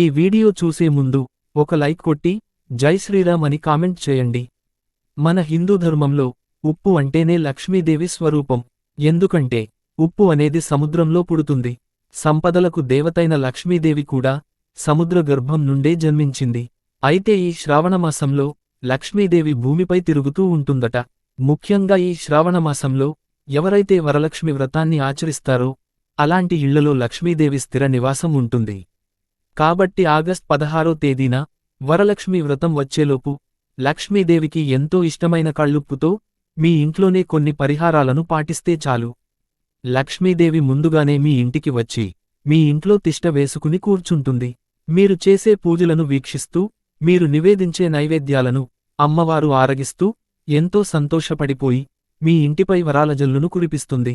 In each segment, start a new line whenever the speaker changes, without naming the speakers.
ఈ వీడియో చూసే ముందు ఒక లైక్ కొట్టి జై శ్రీరామ్ అని కామెంట్ చేయండి. మన హిందూ ధర్మంలో ఉప్పు అంటేనే లక్ష్మీదేవి స్వరూపం. ఎందుకంటే ఉప్పు అనేది సముద్రంలో పుడుతుంది. సంపదలకు దేవతైన లక్ష్మీదేవి కూడా సముద్ర గర్భం నుండే జన్మించింది. అయితే ఈ శ్రావణమాసంలో లక్ష్మీదేవి భూమిపై తిరుగుతూ ఉంటుందట. ముఖ్యంగా ఈ శ్రావణమాసంలో ఎవరైతే వరలక్ష్మి వ్రతాన్ని ఆచరిస్తారో అలాంటి ఇళ్ళలో లక్ష్మీదేవి స్థిర నివాసం ఉంటుంది. కాబట్టి ఆగస్ట్ పదహారో తేదీన వరలక్ష్మి వ్రతం వచ్చేలోపు లక్ష్మీదేవికి ఎంతో ఇష్టమైన కళ్ళుప్పుతో మీ ఇంట్లోనే కొన్ని పరిహారాలను పాటిస్తే చాలు. లక్ష్మీదేవి ముందుగానే మీ ఇంటికి వచ్చి మీ ఇంట్లో తిష్ట వేసుకుని కూర్చుంటుంది. మీరు చేసే పూజలను వీక్షిస్తూ మీరు నివేదించే నైవేద్యాలను అమ్మవారు ఆరగిస్తూ ఎంతో సంతోషపడిపోయి మీ ఇంటిపై వరాల జల్లును కురిపిస్తుంది.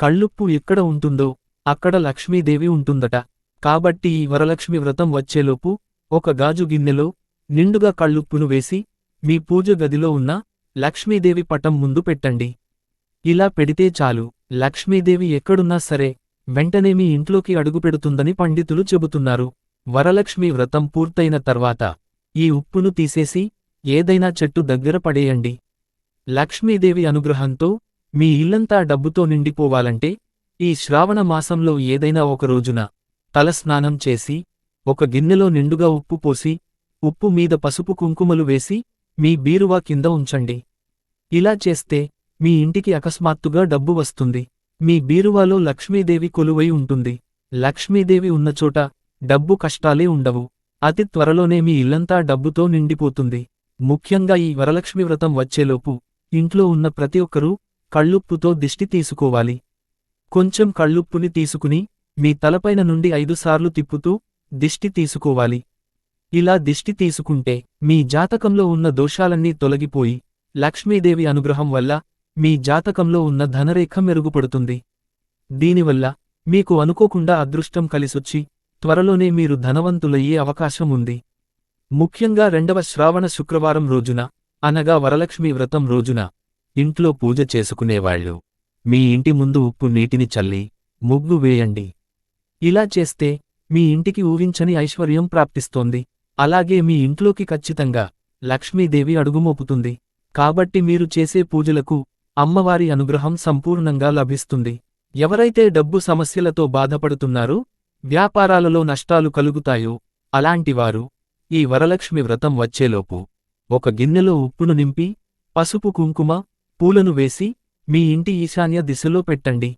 కళ్ళుప్పు ఎక్కడ ఉంటుందో అక్కడ లక్ష్మీదేవి ఉంటుందట. కాబట్టి ఈ వరలక్ష్మి వ్రతం వచ్చేలోపు ఒక గాజు గిన్నెలో నిండుగా కళ్ళుప్పును వేసి మీ పూజ గదిలో ఉన్న లక్ష్మీదేవి పటం ముందు పెట్టండి. ఇలా పెడితే చాలు. లక్ష్మీదేవి ఎక్కడున్నా సరే వెంటనే మీ ఇంట్లోకి అడుగుపెడుతుందని పండితులు చెబుతున్నారు. వరలక్ష్మి వ్రతం పూర్తయిన తర్వాత ఈ ఉప్పును తీసేసి ఏదైనా చెట్టు దగ్గర పడేయండి. లక్ష్మీదేవి అనుగ్రహంతో మీ ఇల్లంతా డబ్బుతో నిండిపోవాలంటే ఈ శ్రావణ మాసంలో ఏదైనా ఒక రోజున తలస్నానం చేసి ఒక గిన్నెలో నిండుగా ఉప్పు పోసి ఉప్పు మీద పసుపు కుంకుమలు వేసి మీ బీరువా కింద ఉంచండి. ఇలా చేస్తే మీ ఇంటికి అకస్మాత్తుగా డబ్బు వస్తుంది. మీ బీరువాలో లక్ష్మీదేవి కొలువై ఉంటుంది. లక్ష్మీదేవి ఉన్నచోట డబ్బు కష్టాలే ఉండవు. అతి త్వరలోనే మీ ఇల్లంతా డబ్బుతో నిండిపోతుంది. ముఖ్యంగా ఈ వరలక్ష్మి వ్రతం వచ్చేలోపు ఇంట్లో ఉన్న ప్రతి ఒక్కరూ కళ్ళుప్పుతో దిష్టి తీసుకోవాలి. కొంచెం కళ్ళుప్పుని తీసుకుని మీ తలపైన నుండి ఐదుసార్లు తిప్పుతూ దిష్టి తీసుకోవాలి. ఇలా దిష్టి తీసుకుంటే మీ జాతకంలో ఉన్న దోషాలన్నీ తొలగిపోయి లక్ష్మీదేవి అనుగ్రహం వల్ల మీ జాతకంలో ఉన్న ధనరేఖ మెరుగుపడుతుంది. దీనివల్ల మీకు అనుకోకుండా అదృష్టం కలిసొచ్చి త్వరలోనే మీరు ధనవంతులయ్యే అవకాశం ఉంది. ముఖ్యంగా రెండవ శ్రావణ శుక్రవారం రోజున అనగా వరలక్ష్మి వ్రతం రోజున ఇంట్లో పూజ చేసుకునేవాళ్ళు మీ ఇంటి ముందు ఉప్పు నీటిని చల్లి ముగ్గు వేయండి. ఇలా చేస్తే మీ ఇంటికి ఊహించని ఐశ్వర్యం ప్రాప్తిస్తోంది. అలాగే మీ ఇంట్లోకి ఖచ్చితంగా లక్ష్మీదేవి అడుగుమోపుతుంది. కాబట్టి మీరు చేసే పూజలకు అమ్మవారి అనుగ్రహం సంపూర్ణంగా లభిస్తుంది. ఎవరైతే డబ్బు సమస్యలతో బాధపడుతున్నారో వ్యాపారాలలో నష్టాలు కలుగుతాయో అలాంటివారు ఈ వరలక్ష్మి వ్రతం వచ్చేలోపు ఒక గిన్నెలో ఉప్పును నింపి పసుపు కుంకుమ పూలను వేసి మీ ఇంటి ఈశాన్య దిశలో పెట్టండి.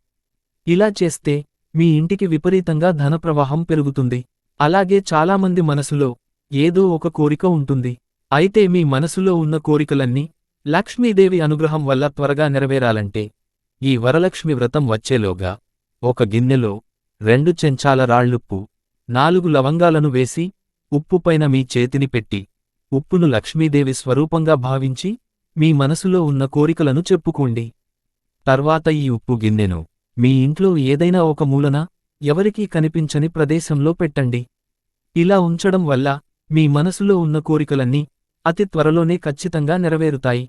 ఇలా చేస్తే మీ ఇంటికి విపరీతంగా ధనప్రవాహం పెరుగుతుంది. అలాగే చాలామంది మనసులో ఏదో ఒక కోరిక ఉంటుంది. అయితే మీ మనసులో ఉన్న కోరికలన్నీ లక్ష్మీదేవి అనుగ్రహం వల్ల త్వరగా నెరవేరాలంటే ఈ వరలక్ష్మి వ్రతం వచ్చేలోగా ఒక గిన్నెలో రెండు చెంచాల రాళ్ళుప్పు నాలుగు లవంగాలను వేసి ఉప్పుపైన మీ చేతిని పెట్టి ఉప్పును లక్ష్మీదేవి స్వరూపంగా భావించి మీ మనసులో ఉన్న కోరికలను చెప్పుకోండి. తర్వాత ఈ ఉప్పు గిన్నెను మీ ఇంట్లో ఏదైనా ఒక మూలన ఎవరికీ కనిపించని ప్రదేశంలో పెట్టండి. ఇలా ఉంచడం వల్ల మీ మనసులో ఉన్న కోరికలన్నీ అతి త్వరలోనే ఖచ్చితంగా నెరవేరుతాయి.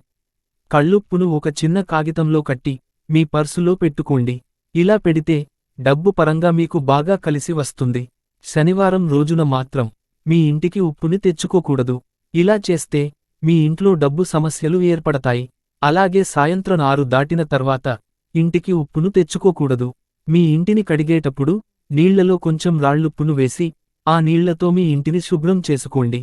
కళ్ళుప్పును ఒక చిన్న కాగితంలో కట్టి మీ పర్సులో పెట్టుకోండి. ఇలా పెడితే డబ్బు పరంగా మీకు బాగా కలిసి వస్తుంది. శనివారం రోజున మాత్రం మీ ఇంటికి ఉప్పుని తెచ్చుకోకూడదు. ఇలా చేస్తే మీ ఇంట్లో డబ్బు సమస్యలు ఏర్పడతాయి. అలాగే సాయంత్రం ఆరు దాటిన తర్వాత ఇంటికి ఉప్పును తెచ్చుకోకూడదు. మీ ఇంటిని కడిగేటప్పుడు నీళ్ళలో కొంచెం రాళ్ళుప్పును వేసి ఆ నీళ్ళతో మీ ఇంటిని శుభ్రం చేసుకోండి.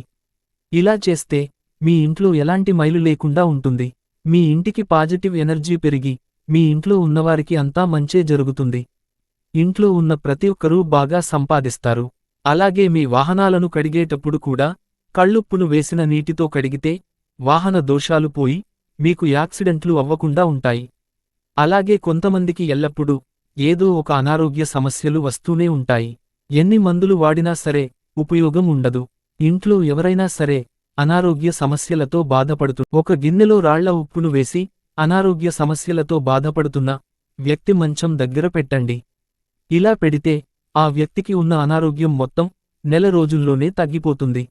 ఇలా చేస్తే మీ ఇంట్లో ఎలాంటి మైలు లేకుండా ఉంటుంది. మీ ఇంటికి పాజిటివ్ ఎనర్జీ పెరిగి మీ ఇంట్లో ఉన్నవారికి అంతా మంచే జరుగుతుంది. ఇంట్లో ఉన్న ప్రతి ఒక్కరూ బాగా సంపాదిస్తారు. అలాగే మీ వాహనాలను కడిగేటప్పుడు కూడా కళ్ళుప్పును వేసిన నీటితో కడిగితే వాహన దోషాలు పోయి మీకు యాక్సిడెంట్లు అవ్వకుండా ఉంటాయి. అలాగే కొంతమందికి ఎల్లప్పుడూ ఏదో ఒక అనారోగ్య సమస్యలు వస్తూనే ఉంటాయి. ఎన్ని మందులు వాడినా సరే ఉపయోగం ఉండదు. ఇంట్లో ఎవరైనా సరే అనారోగ్య సమస్యలతో బాధపడుతూ ఒక గిన్నెలో రాళ్ళ ఉప్పును వేసి అనారోగ్య సమస్యలతో బాధపడుతున్న వ్యక్తి మంచం దగ్గర పెట్టండి. ఇలా పెడితే ఆ వ్యక్తికి ఉన్న అనారోగ్యం మొత్తం నెల రోజుల్లోనే తగ్గిపోతుంది.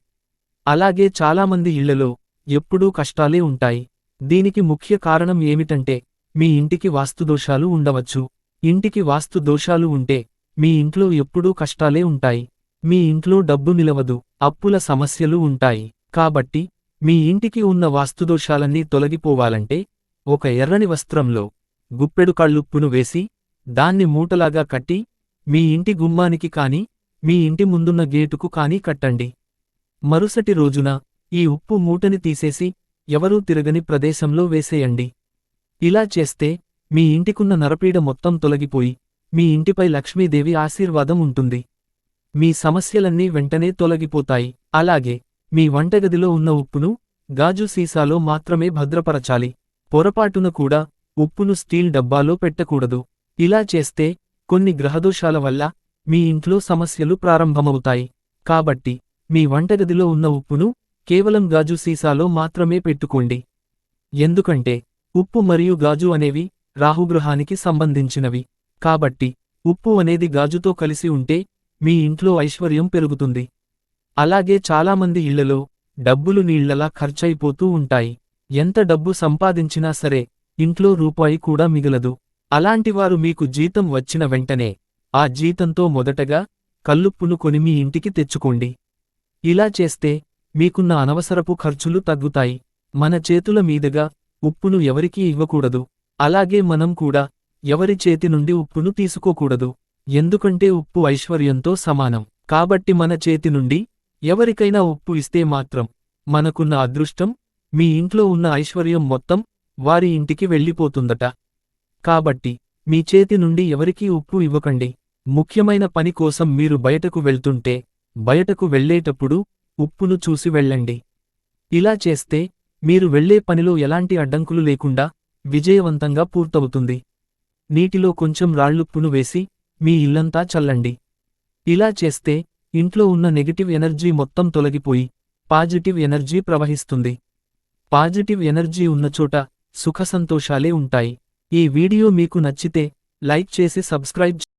అలాగే చాలామంది ఇళ్ళలో ఎప్పుడూ కష్టాలే ఉంటాయి. దీనికి ముఖ్య కారణం ఏమిటంటే మీ ఇంటికి వాస్తుదోషాలు ఉండవచ్చు. ఇంటికి వాస్తు దోషాలు ఉంటే మీ ఇంట్లో ఎప్పుడూ కష్టాలే ఉంటాయి. మీ ఇంట్లో డబ్బు నిలవదు అప్పుల సమస్యలు ఉంటాయి. కాబట్టి మీ ఇంటికి ఉన్న వాస్తుదోషాలన్నీ తొలగిపోవాలంటే ఒక ఎర్రని వస్త్రంలో గుప్పెడు కళ్ళుప్పును వేసి దాన్ని మూటలాగా కట్టి మీ ఇంటి గుమ్మానికి కాని మీ ఇంటి ముందున్న గేటుకు కానీ కట్టండి. మరుసటి రోజున ఈ ఉప్పు మూటని తీసేసి ఎవరూ తిరగని ప్రదేశంలో వేసేయండి. ఇలా చేస్తే మీ ఇంటికున్న నరపీడ మొత్తం తొలగిపోయి మీ ఇంటిపై లక్ష్మీదేవి ఆశీర్వాదం ఉంటుంది. మీ సమస్యలన్నీ వెంటనే తొలగిపోతాయి. అలాగే మీ వంటగదిలో ఉన్న ఉప్పును గాజు సీసాలో మాత్రమే భద్రపరచాలి. పొరపాటున కూడా ఉప్పును స్టీల్ డబ్బాలో పెట్టకూడదు. ఇలా చేస్తే కొన్ని గ్రహదోషాల వల్ల మీ ఇంట్లో సమస్యలు ప్రారంభమవుతాయి. కాబట్టి మీ వంటగదిలో ఉన్న ఉప్పును కేవలం గాజు సీసాలో మాత్రమే పెట్టుకోండి. ఎందుకంటే ఉప్పు మరియు గాజు అనేవి రాహుగ్రహానికి సంబంధించినవి. కాబట్టి ఉప్పు అనేది గాజుతో కలిసి ఉంటే మీ ఇంట్లో ఐశ్వర్యం పెరుగుతుంది. అలాగే చాలామంది ఇళ్ళలో డబ్బులు నీళ్ళలా ఖర్చయిపోతూ ఉంటాయి. ఎంత డబ్బు సంపాదించినా సరే ఇంట్లో రూపాయి కూడా మిగలదు. అలాంటివారు మీకు జీతం వచ్చిన వెంటనే ఆ జీతంతో మొదటగా కల్లుప్పును కొని మీ ఇంటికి తెచ్చుకోండి. ఇలా చేస్తే మీకున్న అనవసరపు ఖర్చులు తగ్గుతాయి. మన చేతుల మీదుగా ఉప్పును ఎవరికీ ఇవ్వకూడదు. అలాగే మనం కూడా ఎవరి చేతి నుండి ఉప్పును తీసుకోకూడదు. ఎందుకంటే ఉప్పు ఐశ్వర్యంతో సమానం. కాబట్టి మన చేతి నుండి ఎవరికైనా ఉప్పు ఇస్తే మాత్రం మనకున్న అదృష్టం మీ ఇంట్లో ఉన్న ఐశ్వర్యం మొత్తం వారి ఇంటికి వెళ్ళిపోతుందట. కాబట్టి మీ చేతి నుండి ఎవరికీ ఉప్పు ఇవ్వకండి. ముఖ్యమైన పని కోసం మీరు బయటకు వెళ్తుంటే బయటకు వెళ్ళేటప్పుడు ఉప్పును చూసి వెళ్ళండి. ఇలా చేస్తే మీరు వెళ్ళే పనిలో ఎలాంటి అడ్డంకులు లేకుండా విజయవంతంగా పూర్తవుతుంది. నీటిలో కొంచెం రాళ్ళుప్పును వేసి మీ ఇల్లంతా చల్లండి. ఇలా చేస్తే ఇంట్లో ఉన్న నెగటివ్ ఎనర్జీ మొత్తం తొలగిపోయి పాజిటివ్ ఎనర్జీ ప్రవహిస్తుంది. పాజిటివ్ ఎనర్జీ ఉన్న చోట సుఖసంతోషాలే ఉంటాయి. ఈ వీడియో మీకు నచ్చితే లైక్ చేసి సబ్స్క్రైబ్